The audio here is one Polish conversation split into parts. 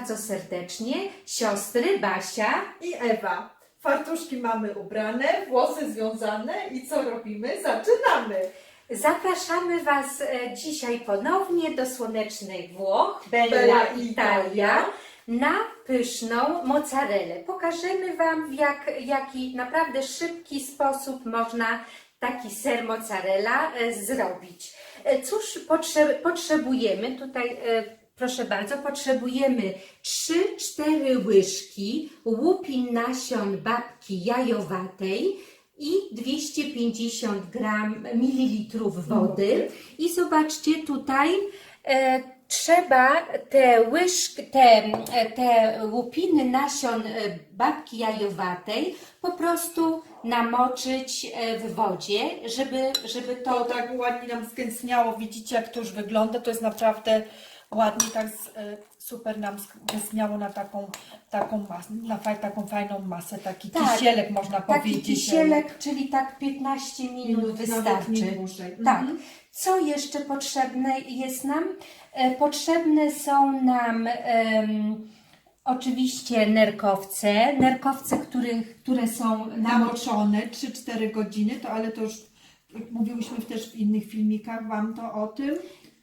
serdecznie siostry Basia. I Ewa. Fartuszki mamy ubrane, włosy związane i co robimy? Zaczynamy! Zapraszamy Was e, dzisiaj ponownie do słonecznych Włoch, Bella, Bella Italia, na pyszną mozzarellę. Pokażemy Wam, w jak, jaki naprawdę szybki sposób można taki ser mozzarella e, zrobić. E, Cóż potrze potrzebujemy? Tutaj, proszę bardzo, potrzebujemy 3-4 łyżki łupin nasion babki jajowatej i 250 gram mililitrów wody. I zobaczcie tutaj, e, trzeba te łyżki, te, te łupiny nasion e, babki jajowatej po prostu namoczyć e, w wodzie, żeby, żeby To to tak ładnie nam zgęstniało. Widzicie, jak to już wygląda? To jest naprawdę ładnie, tak z, e, super nam zgęstniało na taką, taką, mas, na faj, taką fajną masę. Taki Tak. kisielek można taki powiedzieć. kisielek, czyli tak 15 minut nawet wystarczy. dłużej. Tak. Mhm. Co jeszcze potrzebne jest nam? E, Potrzebne są nam em, oczywiście nerkowce, nerkowce, których, które są namoczone. Namoczone 3-4 godziny, to ale to już mówiłyśmy też w innych filmikach Wam to o tym.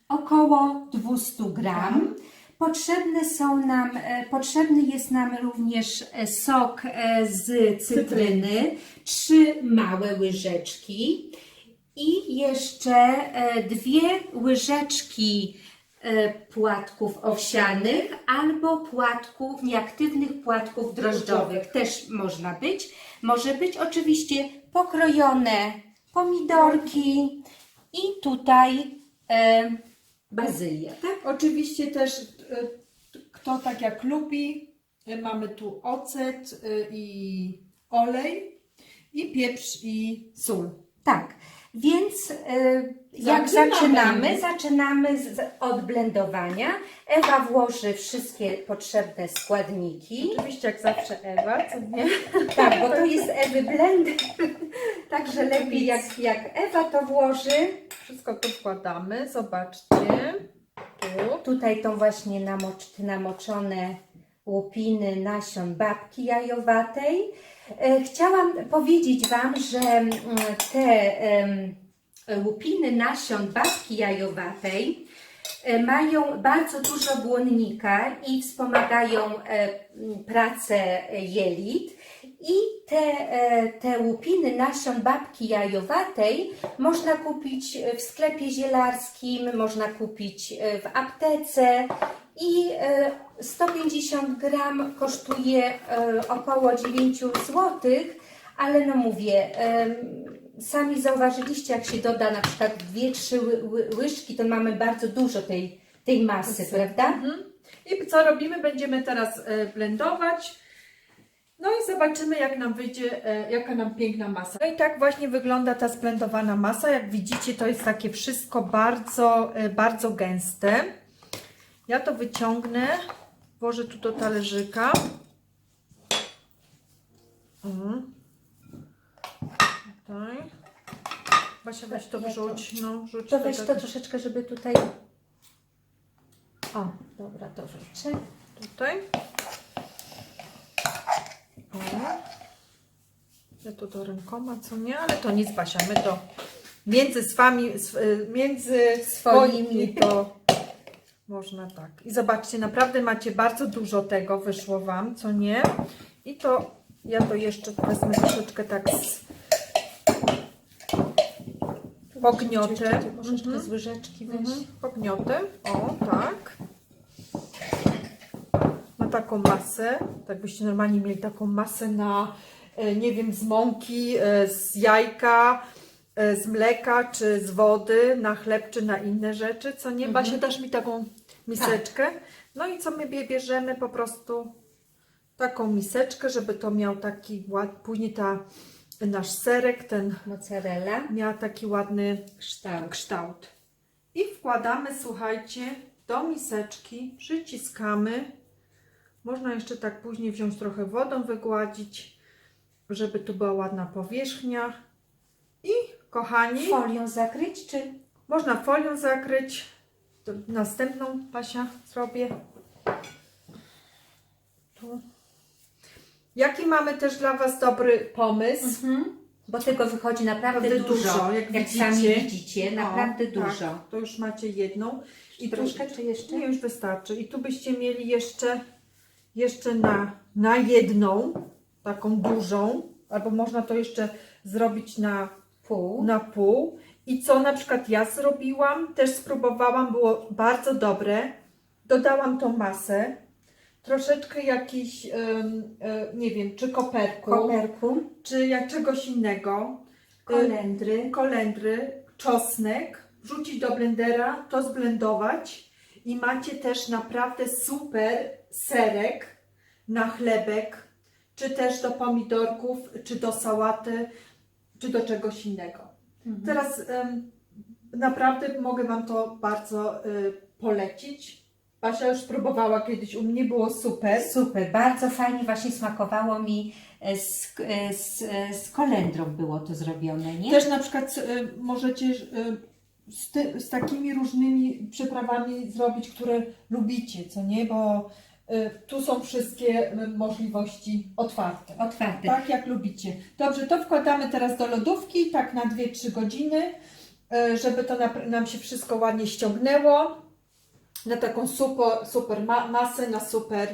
Około 200 gram. Potrzebne są nam, e, potrzebny jest nam również e, sok e, z cytryny, trzy małe łyżeczki i jeszcze dwie łyżeczki płatków owsianych albo płatków, nieaktywnych płatków drożdżowych. Też można być. Może być oczywiście pokrojone pomidorki i tutaj bazylia, tak? Oczywiście też e, kto tak jak lubi, e, mamy tu ocet e, i olej i pieprz i sól. Tak. Więc jak Zaczynamy. zaczynamy, zaczynamy z, od blendowania. Ewa włoży wszystkie potrzebne składniki. Oczywiście jak zawsze Ewa, co nie? Tak, bo to jest Ewy blend. Także lepiej jak, jak Ewa to włoży. Wszystko tu wkładamy, zobaczcie. Tu. Tutaj tą właśnie namocz, te namoczone łupiny nasion babki jajowatej. E, Chciałam powiedzieć Wam, że mm, te łupiny nasion babki jajowatej mają bardzo dużo błonnika i wspomagają e, pracę jelit. I te, e, te łupiny nasion babki jajowatej można kupić w sklepie zielarskim, można kupić e, w aptece i e, 150 gram kosztuje e, około 9 zł, ale no mówię, sami zauważyliście, jak się doda na przykład 2-3 ły- ły- łyżki, to mamy bardzo dużo tej, tej masy, prawda? Mhm. I co robimy? Będziemy teraz e, blendować. No i zobaczymy, jak nam wyjdzie, e, jaka nam piękna masa. No i tak właśnie wygląda ta zblendowana masa. Jak widzicie, to jest takie wszystko bardzo, e, bardzo gęste. Ja to wyciągnę, włożę tu do talerzyka. Mhm. Tutaj. Basia, weź to Ja to- wrzuć. No, rzuć To weź to troszeczkę, żeby tutaj... O, dobra, to wrzucę. Tutaj. O. Ja to do rękoma, co nie, ale to nic, Basia, my to między swami, sw- y, między Swoimi. swoimi to można tak. I zobaczcie, naprawdę macie bardzo dużo tego, wyszło Wam, co nie. I to, ja to jeszcze wezmę troszeczkę tak z pogniotę. Troszeczkę Mhm. z łyżeczki weź. Mhm, pogniotę. O, tak. Na taką masę. Tak byście normalnie mieli taką masę na, e, nie wiem, z mąki, e, z jajka, e, z mleka, czy z wody, na chleb, czy na inne rzeczy, co nie? Basia, dasz mi taką miseczkę. No i co my bie- bierzemy? Po prostu taką miseczkę, żeby to miał taki ład, później ta, nasz serek, ten Mozzarella. miał taki ładny Kształt. kształt. I wkładamy, słuchajcie, do miseczki, przyciskamy. Można jeszcze tak później wziąć trochę wodą, wygładzić, żeby tu była ładna powierzchnia. I kochani, Folią zakryć, czy można folią zakryć. To następną Basia zrobię. tu. Jaki mamy też dla Was dobry pomysł? Mhm. Bo tego wychodzi naprawdę Naprawdę dużo, dużo, jak, jak sami widzicie. widzicie, O, naprawdę tak, dużo. to już macie jedną. I tu, Troszkę czy jeszcze? nie, już wystarczy. I tu byście mieli jeszcze, jeszcze na, na jedną, taką dużą, albo można to jeszcze zrobić na Pół. na pół. I co na przykład ja zrobiłam, też spróbowałam, było bardzo dobre. Dodałam tą masę, troszeczkę jakiś, em, e, nie wiem, czy koperku, Koperku, czy jak czegoś innego, e, kolendry. kolendry, czosnek, wrzucić do blendera, to zblendować i macie też naprawdę super serek na chlebek, czy też do pomidorków, czy do sałaty, czy do czegoś innego. Mhm. Teraz em, naprawdę mogę Wam to bardzo y, polecić. Basia już próbowała kiedyś u mnie, było super. Super, bardzo fajnie właśnie smakowało mi e, z, e, z, e, z kolendrą było to zrobione, nie? Też na przykład y, możecie y, z, ty, z takimi różnymi przyprawami zrobić, które lubicie, co nie? Bo y, tu są wszystkie y, możliwości otwarte. Otwarte. Tak jak lubicie. Dobrze, to wkładamy teraz do lodówki, tak na 2-3 godziny, y, żeby to na, nam się wszystko ładnie ściągnęło. Na taką super, super ma, masę, na super,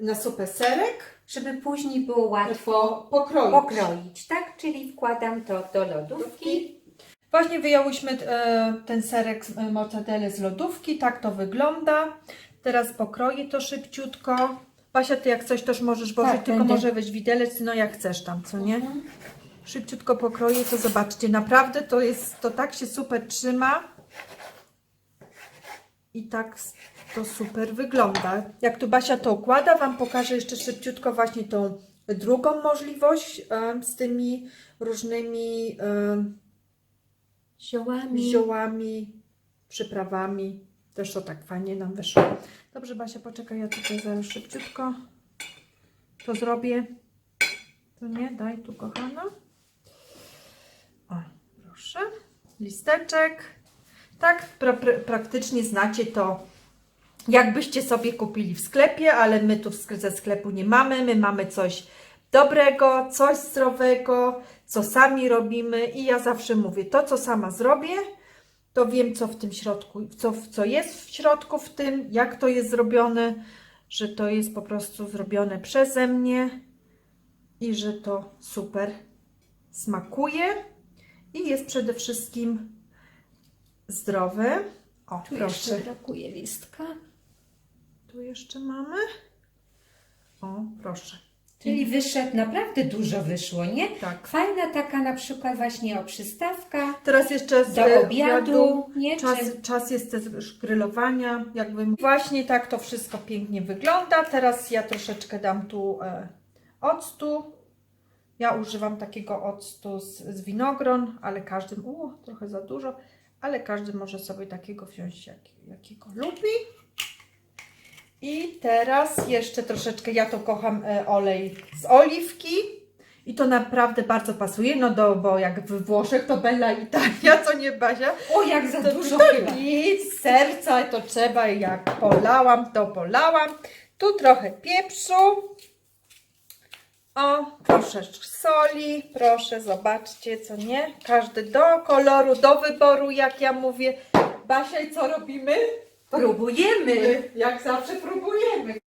na super serek. Żeby później było łatwo pokroić. pokroić, tak? Czyli wkładam to do lodówki. Właśnie wyjęłyśmy e, ten serek z e, mortadely z lodówki, tak to wygląda. Teraz pokroję to szybciutko. Basia, ty jak coś też możesz włożyć, Tak, tylko będę. może weź widelec, no jak chcesz tam, co nie? Mhm. Szybciutko pokroję, to zobaczcie, naprawdę to jest, to tak się super trzyma. I tak to super wygląda. Jak tu Basia to układa, Wam pokażę jeszcze szybciutko właśnie tą drugą możliwość z tymi różnymi Ziołami. ziołami, przyprawami. Też to tak fajnie nam wyszło. Dobrze, Basia, poczekaj, ja tutaj zaraz szybciutko to zrobię. To nie, daj tu, kochana. O, proszę. Listeczek. Tak, pra, pra, praktycznie znacie to, jakbyście sobie kupili w sklepie, ale my tu ze sklepu nie mamy. My mamy coś dobrego, coś zdrowego, co sami robimy i ja zawsze mówię, to co sama zrobię, to wiem co w tym środku, co, co jest w środku w tym, jak to jest zrobione, że to jest po prostu zrobione przeze mnie i że to super smakuje i jest przede wszystkim zdrowe. O, Tu proszę. jeszcze brakuje listka. Tu jeszcze mamy. O, proszę. Czyli wyszedł, naprawdę dużo wyszło, nie? Tak. Fajna taka na przykład właśnie o przystawka Teraz jeszcze z do e, obiadu, nie? Czas, Czy... czas jest też grillowania, jakby właśnie tak to wszystko pięknie wygląda. Teraz ja troszeczkę dam tu e, octu. Ja używam takiego octu z, z winogron, ale każdy, u, trochę za dużo, ale każdy może sobie takiego wziąć, jak, jakiego lubi. I teraz jeszcze troszeczkę, ja to kocham e, olej z oliwki. I to naprawdę bardzo pasuje, no do, bo jak w Włoszech to Bella Italia, co nie Basia? O, jak za To, dużo to chyba. nic, serca to trzeba jak polałam, to polałam. Tu trochę pieprzu. O, troszeczkę soli, proszę, zobaczcie, co nie? Każdy do koloru, do wyboru, jak ja mówię. Basia, i co robimy? Próbujemy. Jak zawsze próbujemy.